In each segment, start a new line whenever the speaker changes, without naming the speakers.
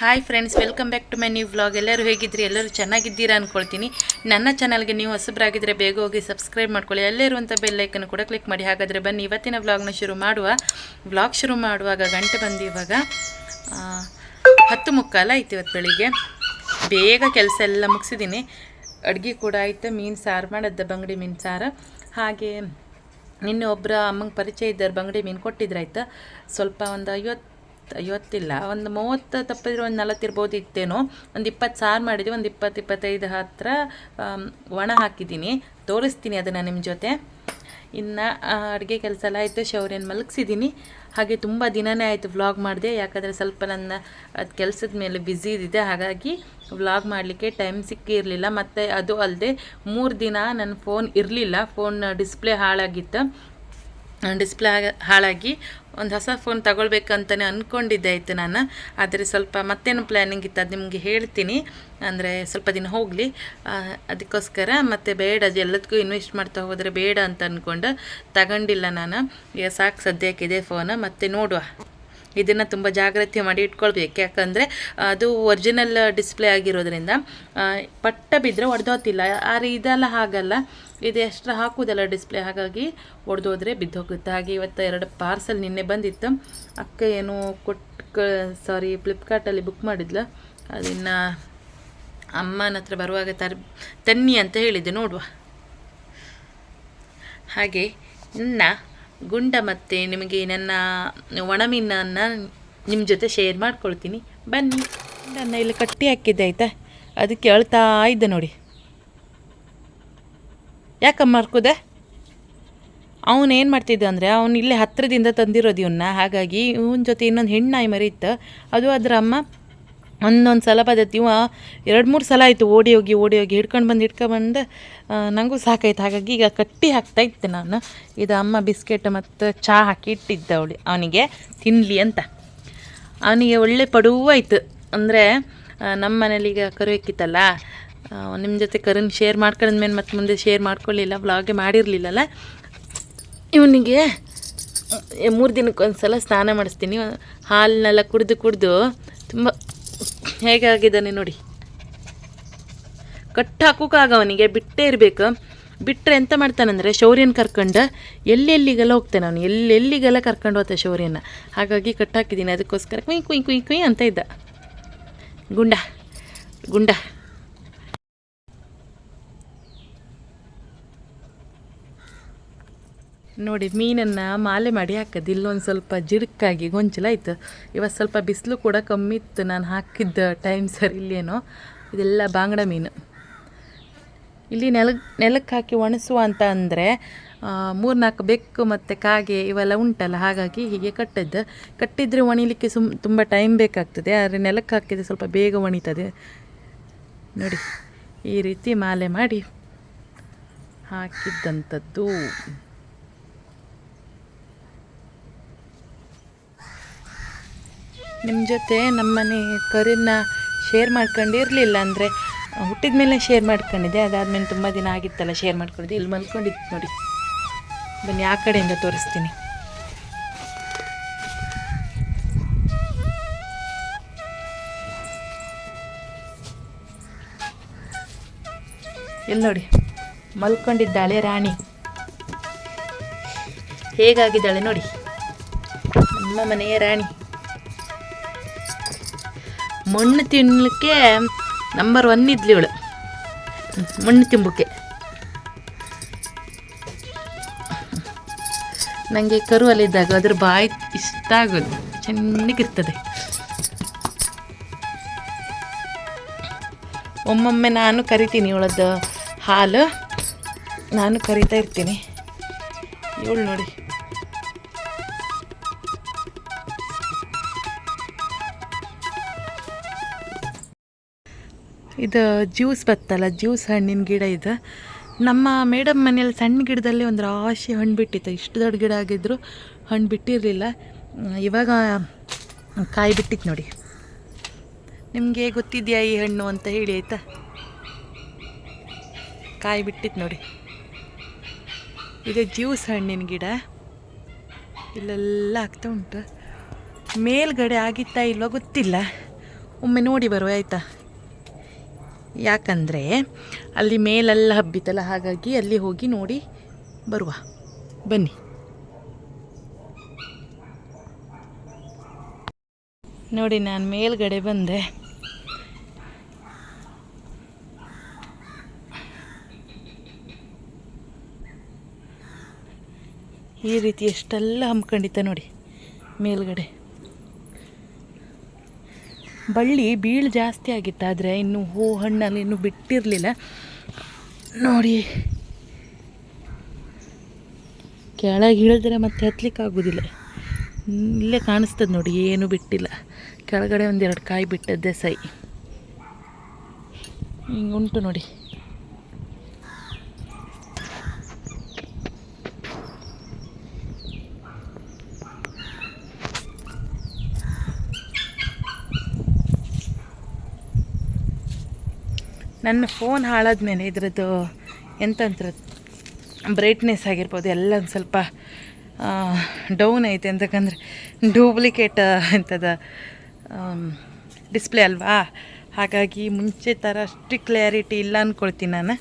Hi friends welcome back to my new vlog ಎಲ್ಲರೂ ಹೇಗಿದ್ರಿ? ಎಲ್ಲರೂ ಚೆನ್ನಾಗಿದ್ದೀರಾ ಅಂದ್ಕೊಳ್ತೀನಿ ನನ್ನ ಚಾನಲ್ಗೆ ನೀವು ಹೊಸಬರಾಗಿದ್ದರೆ ಬೇಗ ಹೋಗಿ ಸಬ್ಸ್ಕ್ರೈಬ್ ಮಾಡ್ಕೊಳ್ಳಿ. ಅಲ್ಲೇ ಇರುವಂಥ ಬೆಲ್ಲೈಕನ್ ಕೂಡ ಕ್ಲಿಕ್ ಮಾಡಿ. ಹಾಗಾದರೆ ಬನ್ನಿ, ಇವತ್ತಿನ ವ್ಲಾಗ್ನ ಶುರು ಮಾಡುವ. ವ್ಲಾಗ್ ಶುರು ಮಾಡುವಾಗ ಗಂಟೆ ಬಂದು ಇವಾಗ ಹತ್ತು ಮುಕ್ಕಾಲ ಆಯ್ತು ಇವತ್ತು ಬೆಳಿಗ್ಗೆ. ಬೇಗ ಕೆಲಸ ಎಲ್ಲ ಮುಗಿಸಿದ್ದೀನಿ. ಅಡುಗೆ ಕೂಡ ಆಯಿತು. ಮೀನು ಸಾರು ಮಾಡದ್ದ, ಬಂಗಡಿ ಮೀನು ಸಾರು. ಹಾಗೆ ನಿನ್ನೆ ಒಬ್ಬರ ಅಮ್ಮಂಗೆ ಪರಿಚಯ ಇದ್ದಾರೆ ಬಂಗಡಿ ಮೀನು ಕೊಟ್ಟಿದ್ರಾಯ್ತು. ಸ್ವಲ್ಪ ಒಂದು ಐವತ್ತು ಐವತ್ತಿಲ್ಲ, ಒಂದು ಮೂವತ್ತು ತಪ್ಪಿದ್ರೆ ಒಂದು ನಲವತ್ತು ಇತ್ತೇನೋ, ಒಂದು ಇಪ್ಪತ್ತು ಸಾರು ಮಾಡಿದ್ವಿ ಒಂದು ಇಪ್ಪತ್ತು, ಇಪ್ಪತ್ತೈದು ಹತ್ತಿರ ಒಣ ಹಾಕಿದ್ದೀನಿ. ತೋರಿಸ್ತೀನಿ ಅದನ್ನು ನಿಮ್ಮ ಜೊತೆ. ಇನ್ನು ಅಡುಗೆ ಕೆಲಸ ಎಲ್ಲ ಆಯಿತು, ಶೌರ್ಯನ ಮಲಗಿಸಿದ್ದೀನಿ ಹಾಗೆ ತುಂಬ ದಿನವೇ ಆಯಿತು ವ್ಲಾಗ್ ಮಾಡಿದೆ, ಯಾಕಂದರೆ ಸ್ವಲ್ಪ ನನ್ನ, ಅದು ಕೆಲಸದ ಮೇಲೆ ಬ್ಯುಸಿ ಇದ್ದಿದೆ ಹಾಗಾಗಿ ವ್ಲಾಗ್ ಮಾಡಲಿಕ್ಕೆ ಟೈಮ್ ಸಿಕ್ಕಿರಲಿಲ್ಲ. ಮತ್ತು ಅದು ಅಲ್ಲದೆ ಮೂರು ದಿನ ನನ್ನ ಫೋನ್ ಇರಲಿಲ್ಲ ಫೋನ್ ಡಿಸ್ಪ್ಲೇ ಹಾಳಾಗಿತ್ತು. ಡಿಸ್ಪ್ಲೇ ಹಾಳಾಗಿ ಒಂದು ಹೊಸ ಫೋನ್ ತಗೊಳ್ಬೇಕಂತಲೇ ಅಂದ್ಕೊಂಡಿದ್ದೆ ಆಯಿತು ನಾನು. ಆದರೆ ಸ್ವಲ್ಪ ಮತ್ತೇನು ಪ್ಲ್ಯಾನಿಂಗ್ ಇತ್ತು ಅದು ನಿಮಗೆ ಹೇಳ್ತೀನಿ. ಅಂದರೆ ಸ್ವಲ್ಪ ದಿನ ಹೋಗಲಿ. ಅದಕ್ಕೋಸ್ಕರ ಮತ್ತೆ ಬೇಡ, ಅದು ಎಲ್ಲದಕ್ಕೂ ಇನ್ವೆಸ್ಟ್ ಮಾಡ್ತಾ ಹೋದರೆ ಬೇಡ ಅಂತ ಅಂದ್ಕೊಂಡು ತಗೊಂಡಿಲ್ಲ ನಾನು. ಈಗ ಸಾಕು ಇದೆ ಫೋನ್ ಮತ್ತೆ ನೋಡುವ. ಇದನ್ನು ತುಂಬ ಜಾಗ್ರತೆ ಮಾಡಿ ಇಟ್ಕೊಳ್ಬೇಕು. ಯಾಕಂದರೆ ಅದು ಒರಿಜಿನಲ್ ಡಿಸ್ಪ್ಲೇ ಆಗಿರೋದ್ರಿಂದ ಪಟ್ಟ ಬಿದ್ದರೆ ಒಡೆದೋತಿಲ್ಲ. ಆದರೆ ಇದೆಲ್ಲ ಹಾಗಲ್ಲ. ಇದು ಎಕ್ಸ್ಟ್ರಾ ಹಾಕುವುದಲ್ಲ ಡಿಸ್ಪ್ಲೇ ಹಾಗಾಗಿ ಒಡೆದೋದ್ರೆ ಬಿದ್ದೋಗುತ್ತೆ. ಹಾಗೆ ಇವತ್ತು ಎರಡು ಪಾರ್ಸಲ್ ನಿನ್ನೆ ಬಂದಿತ್ತು. ಅಕ್ಕ ಏನು ಕೊಟ್ಟು ಸಾರಿ ಫ್ಲಿಪ್ಕಾರ್ಟಲ್ಲಿ ಬುಕ್ ಮಾಡಿದ್ಲ. ಅದನ್ನು ಅಮ್ಮನ ಹತ್ರ ಬರುವಾಗ ತರ್, ತನ್ನಿ ಅಂತ ಹೇಳಿದ್ದೆ, ನೋಡುವ. ಹಾಗೆ ನನ್ನ ಗುಂಡ ಮತ್ತು ನಿಮಗೆ ನನ್ನ ಒಣಮೀನನ್ನು ನಿಮ್ಮ ಜೊತೆ ಶೇರ್ ಮಾಡ್ಕೊಳ್ತೀನಿ. ಬನ್ನಿ. ನನ್ನ ಇಲ್ಲಿ ಕಟ್ಟಿ ಹಾಕಿದ್ದೆ, ಆಯಿತಾ? ಅದಕ್ಕೆ ಅಳ್ತಾ ಇದ್ದೆ ನೋಡಿ. ಯಾಕಮ್ಮ ಅರ್ಕುದೆ ಅವನು ಏನು ಮಾಡ್ತಿದ್ದ ಅಂದರೆ ಅವನು ಇಲ್ಲೇ ಹತ್ತಿರದಿಂದ ತಂದಿರೋದು ಇವನ್ನ ಹಾಗಾಗಿ ಇವನ ಜೊತೆ ಇನ್ನೊಂದು ಹೆಣ್ಣಾಯಿ ಮರಿ ಇತ್ತು. ಅದು ಅದರ ಅಮ್ಮ ಒಂದೊಂದು ಸಲ ಬದತ್ತು ಇವ ಎರಡು ಮೂರು ಸಲ ಆಯಿತು ಓಡಿ ಹೋಗಿ ಓಡಿ ಹೋಗಿ ಹಿಡ್ಕೊಂಡು ಬಂದು ಹಿಡ್ಕೊಂಡ್ಬಂದು ನನಗೂ ಸಾಕಾಯ್ತು. ಹಾಗಾಗಿ ಈಗ ಕಟ್ಟಿ ಹಾಕ್ತಾ ಇದ್ದೆ ನಾನು. ಇದು ಅಮ್ಮ ಬಿಸ್ಕೆಟ್ ಮತ್ತು ಚಹಾ ಹಾಕಿ ಇಟ್ಟಿದ್ದ ಅವಳು. ಅವನಿಗೆ ತಿನ್ನಲಿ ಅಂತ. ಅವನಿಗೆ ಒಳ್ಳೆ ಪಡುವಾಯಿತು. ಅಂದರೆ ನಮ್ಮ ಮನೇಲಿ ಈಗ ಕರು ಇಕ್ಕಿತ್ತಲ್ಲ ನಿಮ್ಮ ಜೊತೆ ಕರುನ್ ಶೇರ್ ಮಾಡ್ಕೊಂಡ್ಮೇಲೆ ಮತ್ತೆ ಮುಂದೆ ಶೇರ್ ಮಾಡ್ಕೊಳ್ಳಿಲ್ಲ ವ್ಲಾಗೆ ಮಾಡಿರಲಿಲ್ಲಲ್ಲ? ಇವನಿಗೆ ಮೂರು ದಿನಕ್ಕೆ ಸಲ ಸ್ನಾನ ಮಾಡಿಸ್ತೀನಿ. ಹಾಲನ್ನೆಲ್ಲ ಕುಡಿದು ಕುಡಿದು ತುಂಬ ಹೇಗಾಗಿದ್ದಾನೆ ನೋಡಿ. ಕಟ್ಟು ಹಾಕೋಕ್ಕಾಗ ಅವನಿಗೆ, ಬಿಟ್ಟೇ ಇರಬೇಕು. ಬಿಟ್ಟರೆ ಎಂತ ಮಾಡ್ತಾನಂದರೆ, ಶೌರ್ಯನ ಕರ್ಕೊಂಡು ಎಲ್ಲೆಲ್ಲಿಗೆಲ್ಲ ಹೋಗ್ತಾನೆ ಅವನು? ಎಲ್ಲೆಲ್ಲಿಗೆಲ್ಲ ಕರ್ಕೊಂಡು ಹೋಗ್ತಾನೆ ಶೌರ್ಯನ ಹಾಗಾಗಿ ಕಟ್ಟಾಕಿದ್ದೀನಿ. ಅದಕ್ಕೋಸ್ಕರ ಕುಯ್ ಕುಯ್ ಕುಯ್ ಕುಯ್ ಅಂತ ಇದ್ದ. ಗುಂಡ ಗುಂಡ. ನೋಡಿ, ಮೀನನ್ನು ಮಾಲೆ ಮಾಡಿ ಹಾಕದು. ಇಲ್ಲೊಂದು ಸ್ವಲ್ಪ ಜಿಡ್ಕಾಗಿ ಗೊಂಚಲಾಯ್ತು ಇವತ್ತು ಸ್ವಲ್ಪ ಬಿಸಿಲು ಕೂಡ ಕಮ್ಮಿ ಇತ್ತು. ನಾನು ಹಾಕಿದ್ದ ಟೈಮ್ ಸರ್ ಇಲ್ಲೇನೋ. ಇದೆಲ್ಲ ಬಾಂಗಡ ಮೀನು. ಇಲ್ಲಿ ನೆಲ ನೆಲಕ್ಕೆ ಹಾಕಿ ಒಣಸುವ ಅಂತ ಅಂದರೆ ಮೂರ್ನಾಲ್ಕು ಬೆಕ್ಕು ಮತ್ತು ಕಾಗೆ ಇವೆಲ್ಲ ಉಂಟಲ್ಲ, ಹಾಗಾಗಿ ಹೀಗೆ ಕಟ್ಟದ್ದು. ಕಟ್ಟಿದರೆ ಒಣಿಲಿಕ್ಕೆ ಸುಮ್, ತುಂಬ ಟೈಮ್ ಬೇಕಾಗ್ತದೆ, ಆದರೆ ನೆಲಕ್ಕೆ ಹಾಕಿದರೆ ಸ್ವಲ್ಪ ಬೇಗ ಒಣಿತದೆ. ನೋಡಿ, ಈ ರೀತಿ ಮಾಲೆ ಮಾಡಿ ಹಾಕಿದ್ದಂಥದ್ದು ನಿಮ್ಮ ಜೊತೆ ನಮ್ಮನೆ ಕರಿನ ಶೇರ್ ಮಾಡ್ಕೊಂಡಿರಲಿಲ್ಲ ಅಂದರೆ, ಹುಟ್ಟಿದ ಮೇಲೆ ಶೇರ್ ಮಾಡ್ಕೊಂಡಿದ್ದೆ, ಅದಾದಮೇಲೆ ತುಂಬ ದಿನ ಆಗಿತ್ತಲ್ಲ ಶೇರ್ ಮಾಡ್ಕೊಂಡಿದ್ದೆ ಇಲ್ಲಿ ಮಲ್ಕೊಂಡಿತ್ತು ನೋಡಿ. ಬನ್ನಿ, ಆ ಕಡೆಯಿಂದ ತೋರಿಸ್ತೀನಿ. ಇಲ್ಲಿ ನೋಡಿ, ಮಲ್ಕೊಂಡಿದ್ದಾಳೆ ರಾಣಿ. ಹೇಗಾಗಿದ್ದಾಳೆ ನೋಡಿ, ನಮ್ಮ ಮನೆಯ ರಾಣಿ. ಮಣ್ಣು ತಿನ್ನಲಿಕ್ಕೆ ನಂಬರ್ ಒನ್ ಇದ್ಲಿ ಇವಳು. ಮಣ್ಣು ತಿಂಬಕ್ಕೆ. ನನಗೆ ಕರುವಲ್ಲಿದ್ದಾಗ ಅದ್ರ ಬಾಯಿ ಇಷ್ಟ ಆಗೋದು. ಚೆನ್ನಾಗಿರ್ತದೆ. ಒಮ್ಮೊಮ್ಮೆ ನಾನು ಕರಿತೀನಿ ಇವಳದ್ದು ಹಾಲು. ನಾನು ಕರಿತಾ ಇರ್ತೀನಿ. ಇವಳು ನೋಡಿ. ಇದು ಜ್ಯೂಸ್ ಬತ್ತಲ್ಲ, ಜ್ಯೂಸ್ ಹಣ್ಣಿನ ಗಿಡ ಇದು. ನಮ್ಮ ಮೇಡಮ್ ಮನೆಯಲ್ಲಿ ಸಣ್ಣ ಗಿಡದಲ್ಲಿ ಒಂದು ರಾಶಿ ಹಣ್ಣು ಬಿಟ್ಟಿತ್ತು. ಇಷ್ಟು ದೊಡ್ಡ ಗಿಡ ಆಗಿದ್ರು ಹಣ್ಣು ಬಿಟ್ಟಿರಲಿಲ್ಲ. ಇವಾಗ ಕಾಯಿ ಬಿಟ್ಟಿತ್ತು ನೋಡಿ. ನಿಮಗೆ ಗೊತ್ತಿದೆಯಾ ಈ ಹಣ್ಣು ಅಂತ ಹೇಳಿ, ಆಯಿತಾ? ಕಾಯಿ ಬಿಟ್ಟಿತ್ತು ನೋಡಿ. ಇದು ಜ್ಯೂಸ್ ಹಣ್ಣಿನ ಗಿಡ. ಇಲ್ಲೆಲ್ಲ ಆಗ್ತಾ ಉಂಟು. ಮೇಲ್ಗಡೆ ಆಗಿತ್ತಾ ಇಲ್ವ ಗೊತ್ತಿಲ್ಲ. ಒಮ್ಮೆ ನೋಡಿ ಬರುವ, ಆಯಿತಾ? ಯಾಕಂದರೆ ಅಲ್ಲಿ ಮೇಲೆಲ್ಲ ಹಬ್ಬಿತಲ್ಲ ಹಾಗಾಗಿ ಅಲ್ಲಿ ಹೋಗಿ ನೋಡಿ ಬರುವ. ಬನ್ನಿ. ನೋಡಿ, ನಾನು ಮೇಲ್ಗಡೆ ಬಂದೆ. ಈ ರೀತಿ ಎಷ್ಟೆಲ್ಲ ಹಮ್ಮಿಕೊಂಡಿತ್ತ ನೋಡಿ, ಮೇಲ್ಗಡೆ. ಬಳ್ಳಿ ಬೀಳು ಜಾಸ್ತಿ ಆಗಿತ್ತು ಆದರೆ ಇನ್ನು ಹೂ ಹಣ್ಣಲ್ಲಿ ಇನ್ನೂ ಬಿಟ್ಟಿರಲಿಲ್ಲ. ನೋಡಿ. ಕೆಳಗೆ ಇಳಿದ್ರೆ ಮತ್ತೆ ಹತ್ಲಿಕ್ಕೆ ಆಗೋದಿಲ್ಲ. ಇಲ್ಲೇ ಕಾಣಿಸ್ತದೆ ನೋಡಿ, ಏನೂ ಬಿಟ್ಟಿಲ್ಲ. ಕೆಳಗಡೆ ಒಂದೆರಡು ಕಾಯಿ ಬಿಟ್ಟದ್ದೆ ಸೈ. ಹಿಂಗೆ ಉಂಟು ನೋಡಿ. ನನ್ನ ಫೋನ್ ಹಾಳಾದ್ಮೇಲೆ ಇದ್ರದ್ದು ಎಂತಂತ್ರ? ಬ್ರೈಟ್ನೆಸ್ ಆಗಿರ್ಬೋದು ಎಲ್ಲ ಒಂದು ಸ್ವಲ್ಪ ಡೌನ್ ಐತೆ ಅಂತಕ್ಕಂದ್ರೆ ಡೂಪ್ಲಿಕೇಟ್ ಎಂಥದ ಡಿಸ್ಪ್ಲೇ ಅಲ್ವಾ? ಹಾಗಾಗಿ ಮುಂಚೆ ಥರ ಅಷ್ಟು ಕ್ಲಿಯಾರಿಟಿ ಇಲ್ಲ ಅಂದ್ಕೊಳ್ತೀನಿ ನಾನು.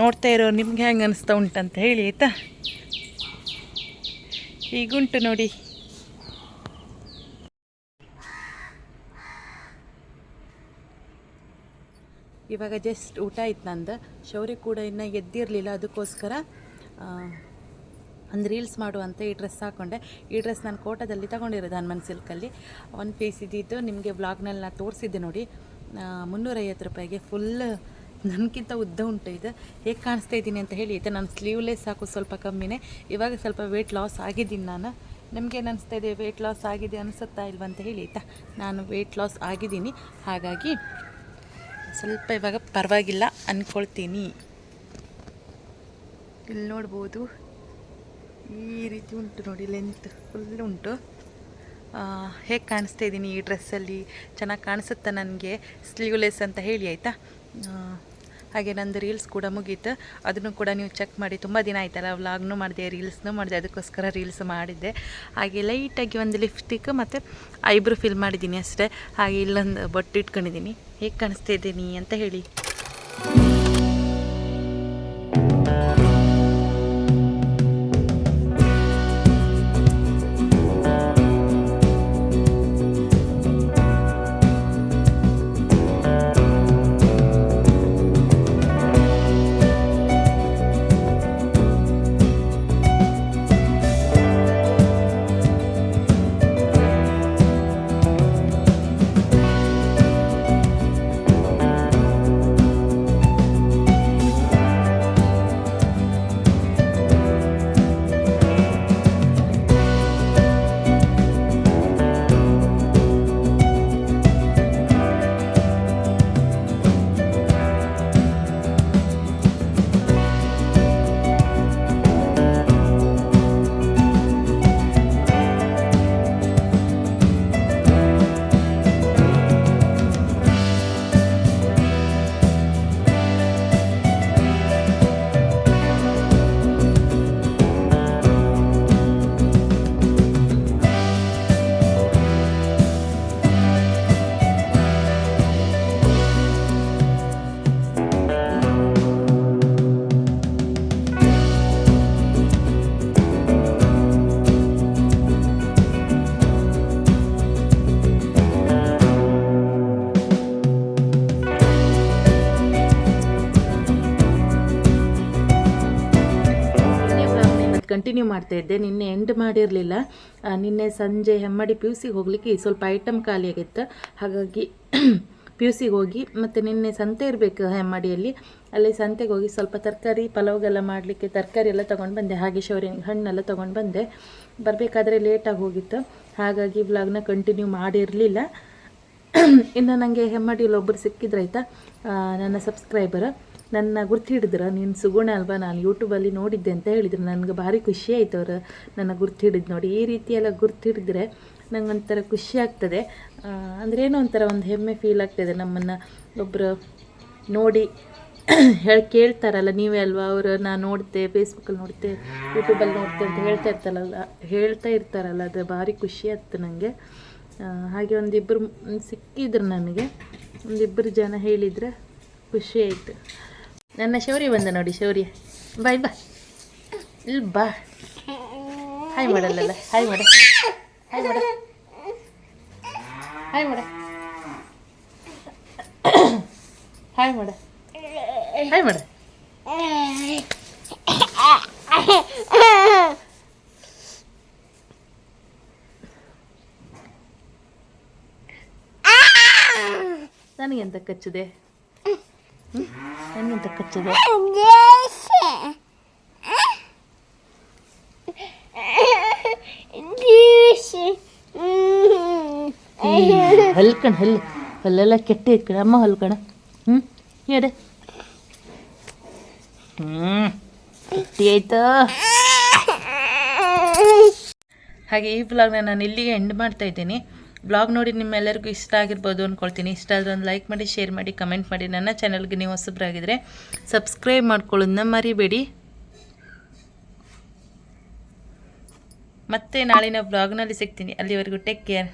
ನೋಡ್ತಾ ಇರೋ ನಿಮ್ಗೆ ಹೆಂಗೆ ಅನಿಸ್ತಾ ಉಂಟಂತ ಹೇಳಿ, ಆಯಿತಾ? ಈಗುಂಟು ನೋಡಿ. ಇವಾಗ ಜಸ್ಟ್ ಊಟ ಆಯ್ತು ನಂದು. ಶೌರ್ಯ ಕೂಡ ಇನ್ನು ಎದ್ದಿರಲಿಲ್ಲ, ಅದಕ್ಕೋಸ್ಕರ ಒಂದು ರೀಲ್ಸ್ ಮಾಡುವಂತ ಈ ಡ್ರೆಸ್ ಹಾಕ್ಕೊಂಡೆ ಈ ಡ್ರೆಸ್ ನಾನು ಕೋಟದಲ್ಲಿ ತಗೊಂಡಿರೋದು ಹನುಮನ್ ಸಿಲ್ಕಲ್ಲಿ ಒಂದು ಪೀಸ್ ಇದ್ದಿದ್ದು, ನಿಮಗೆ ವ್ಲಾಗ್ನಲ್ಲಿ ನಾನು ತೋರಿಸಿದ್ದೆ ನೋಡಿ. ಮುನ್ನೂರೈವತ್ತು ರೂಪಾಯಿಗೆ ಫುಲ್ ನನಗಿಂತ ಉದ್ದ ಉಂಟು ಇದು. ಹೇಗೆ ಕಾಣಿಸ್ತಾ ಇದ್ದೀನಿ ಅಂತ ಹೇಳಿ ಆಯಿತಾ ನಾನು ಸ್ಲೀವ್ಲೆಸ್ ಹಾಕು ಸ್ವಲ್ಪ ಕಮ್ಮಿನೇ. ಇವಾಗ ಸ್ವಲ್ಪ ವೆಯ್ಟ್ ಲಾಸ್ ಆಗಿದ್ದೀನಿ ನಾನು. ನಿಮಗೇನು ಅನಿಸ್ತಾ ಇದೆ ವೆಯ್ಟ್ ಲಾಸ್ ಆಗಿದೆ ಅನಿಸುತ್ತಾ ಇಲ್ವಂತ ಹೇಳಿ ಆಯಿತಾ? ನಾನು ವೆಯ್ಟ್ ಲಾಸ್ ಆಗಿದ್ದೀನಿ. ಹಾಗಾಗಿ ಸ್ವಲ್ಪ ಇವಾಗ ಪರವಾಗಿಲ್ಲ ಅಂದ್ಕೊಳ್ತೀನಿ ಇಲ್ಲಿ ನೋಡ್ಬೋದು. ಈ ರೀತಿ ಉಂಟು ನೋಡಿ ಲೆಂತ್ ಫುಲ್ ಉಂಟು. ಹೇಗೆ ಕಾಣಿಸ್ತಾ ಇದ್ದೀನಿ ಈ ಡ್ರೆಸ್ಸಲ್ಲಿ ಚೆನ್ನಾಗಿ ಕಾಣಿಸುತ್ತಾ ನನಗೆ? ಸ್ಲೀವ್ಲೆಸ್ ಅಂತ ಹೇಳಿ, ಆಯಿತಾ? ಹಾಗೆ ನಂದು ರೀಲ್ಸ್ ಕೂಡ ಮುಗೀತು. ಅದನ್ನು ಕೂಡ ನೀವು ಚೆಕ್ ಮಾಡಿ. ತುಂಬ ದಿನ ಆಯ್ತಲ್ಲ ವ್ಲಾಗ್ನು ಮಾಡಿದೆ ರೀಲ್ಸ್ನು ಮಾಡಿದೆ. ಅದಕ್ಕೋಸ್ಕರ ರೀಲ್ಸ್ ಮಾಡಿದ್ದೆ. ಹಾಗೆ ಲೈಟಾಗಿ ಒಂದು ಲಿಪ್ಸ್ಟಿಕ್ ಮತ್ತು ಐಬ್ರೋ ಫಿಲ್ ಮಾಡಿದ್ದೀನಿ ಅಷ್ಟೇ. ಹಾಗೆ ಇಲ್ಲೊಂದು ಬೊಟ್ಟು ಇಟ್ಕೊಂಡಿದ್ದೀನಿ. ಹೇಗೆ ಕಾಣಿಸ್ತಾ ಇದ್ದೀನಿ ಅಂತ ಹೇಳಿ. ಇವತ್ತು ಕಂಟಿನ್ಯೂ ಮಾಡ್ತಾ ಇದ್ದೆ. ನಿನ್ನೆ ಎಂಡ್ ಮಾಡಿರಲಿಲ್ಲ. ನಿನ್ನೆ ಸಂಜೆ ಹೆಮ್ಮಡಿ ಪಿ ಯು ಸಿಗೆ ಹೋಗಲಿಕ್ಕೆ ಸ್ವಲ್ಪ ಐಟಮ್ ಖಾಲಿ ಆಗಿತ್ತು. ಹಾಗಾಗಿ ಪಿ ಯು ಸಿಗೆ ಹೋಗಿ ಮತ್ತು ನಿನ್ನೆ ಸಂತೆ ಇರಬೇಕು ಹೆಮ್ಮಡಿಯಲ್ಲಿ. ಅಲ್ಲಿ ಸಂತೆಗೆ ಹೋಗಿ ಸ್ವಲ್ಪ ತರಕಾರಿ, ಪಲಾವ್ಗೆಲ್ಲ ಮಾಡಲಿಕ್ಕೆ ತರಕಾರಿ ಎಲ್ಲ ತೊಗೊಂಡು ಬಂದೆ. ಹಾಗೆ ಶೌರಿ ಹಣ್ಣೆಲ್ಲ ತೊಗೊಂಡು ಬಂದೆ. ಬರಬೇಕಾದ್ರೆ ಲೇಟಾಗಿ ಹೋಗಿತ್ತು. ಹಾಗಾಗಿ ವ್ಲಾಗ್ನ ಕಂಟಿನ್ಯೂ ಮಾಡಿರಲಿಲ್ಲ. ಇನ್ನು ನನಗೆ ಹೆಮ್ಮಡಿಯಲ್ಲಿ ಒಬ್ಬರು ಸಿಕ್ಕಿದ್ರಾಯ್ತಾ? ನನ್ನ ಸಬ್ಸ್ಕ್ರೈಬರ್ ನನ್ನ ಗುರ್ತು ಹಿಡಿದ್ರ, ನೀನು ಸುಗುಣ ಅಲ್ವಾ? ನಾನು ಯೂಟ್ಯೂಬಲ್ಲಿ ನೋಡಿದ್ದೆ ಅಂತ ಹೇಳಿದ್ರು. ನನಗೆ ಭಾರಿ ಖುಷಿ ಆಯಿತು ಅವರು ನನ್ನ ಗುರ್ತು ಹಿಡಿದು ನೋಡಿ. ಈ ರೀತಿ ಎಲ್ಲ ಗುರ್ತು ಹಿಡಿದ್ರೆ ನಂಗೊಂಥರ ಖುಷಿ ಆಗ್ತದೆ. ಅಂದರೆ ಏನೋ ಒಂಥರ ಒಂದು ಹೆಮ್ಮೆ ಫೀಲ್ ಆಗ್ತದೆ ನಮ್ಮನ್ನು ಒಬ್ಬರು ನೋಡಿ ಹೇಳಿ, ಕೇಳ್ತಾರಲ್ಲ, ನೀವೇ ಅಲ್ವಾ? ಅವರು ನಾನು ನೋಡ್ತೆ ಫೇಸ್ಬುಕ್ಕಲ್ಲಿ ನೋಡ್ತೆ ಯೂಟ್ಯೂಬಲ್ಲಿ ನೋಡ್ತೆ ಅಂತ ಹೇಳ್ತಾ ಇರ್ತಾರಲ್ಲ ಹೇಳ್ತಾ ಇರ್ತಾರಲ್ಲ, ಅದು ಭಾರಿ ಖುಷಿ ಆಯ್ತು ನನಗೆ ಹಾಗೆ ಒಂದಿಬ್ಬರು ಸಿಕ್ಕಿದ್ರು ನನಗೆ. ಒಂದಿಬ್ಬರು ಜನ ಹೇಳಿದರೆ ಖುಷಿ ಆಯಿತು. ನನ್ನ ಶೌರ್ಯ ಬಂದ ನೋಡಿ, ಶೌರ್ಯ. ಬಾಯ್ ಬಾ ಇಲ್ ಬಾ. ಹಾಯ್ ಮಾಡಲ್ಲ ಹಾಯ್ ಮಾಡ ಹಾಯ್ ಮಾಡ ಹಾಯ್ ಮಾಡ ಹಾಯ್ ಮಾಡ ಹಾಯ್ ಮಾಡ ನನಗೆಂತ ಕಚ್ಚಿದೆ? ನನಗೆಂತ ಕಚ್ಚಿದೆ ಹಲ್ಕಣ, ಹಲ್, ಹಲ್ಲೆಲ್ಲ ಕೆಟ್ಟ ಇಟ್ಕಣ ಅಮ್ಮ ಹಲ್ಕಣ. ಹ್ಞೂ ಹೇಡೆ ಹ್ಞೂ ಕೆಟ್ಟಿ ಆಯ್ತು ಹಾಗೆ ಈ ಬ್ಲಾಗ್ನ ನಾನು ಇಲ್ಲಿಗೆ ಎಂಡ್ ಮಾಡ್ತಾ ಇದ್ದೀನಿ. ಬ್ಲಾಗ್ ನೋಡಿ ನಿಮ್ಮೆಲ್ಲರಿಗೂ ಇಷ್ಟ ಆಗಿರ್ಬೋದು ಅಂದ್ಕೊಳ್ತೀನಿ ಇಷ್ಟ ಆದರೆ ಒಂದು ಲೈಕ್ ಮಾಡಿ ಶೇರ್ ಮಾಡಿ ಕಮೆಂಟ್ ಮಾಡಿ. ನನ್ನ ಚಾನಲ್ಗೆ ನೀವು ಹೊಸಬ್ರಾಗಿದ್ರೆ ಸಬ್ಸ್ಕ್ರೈಬ್ ಮಾಡ್ಕೊಳ್ಳೋದನ್ನ ಮರಿಬೇಡಿ. ಮತ್ತೆ ನಾಳಿನ ಬ್ಲಾಗ್ನಲ್ಲಿ ಸಿಗ್ತೀನಿ. ಅಲ್ಲಿವರೆಗೂ ಟೇಕ್ ಕೇರ್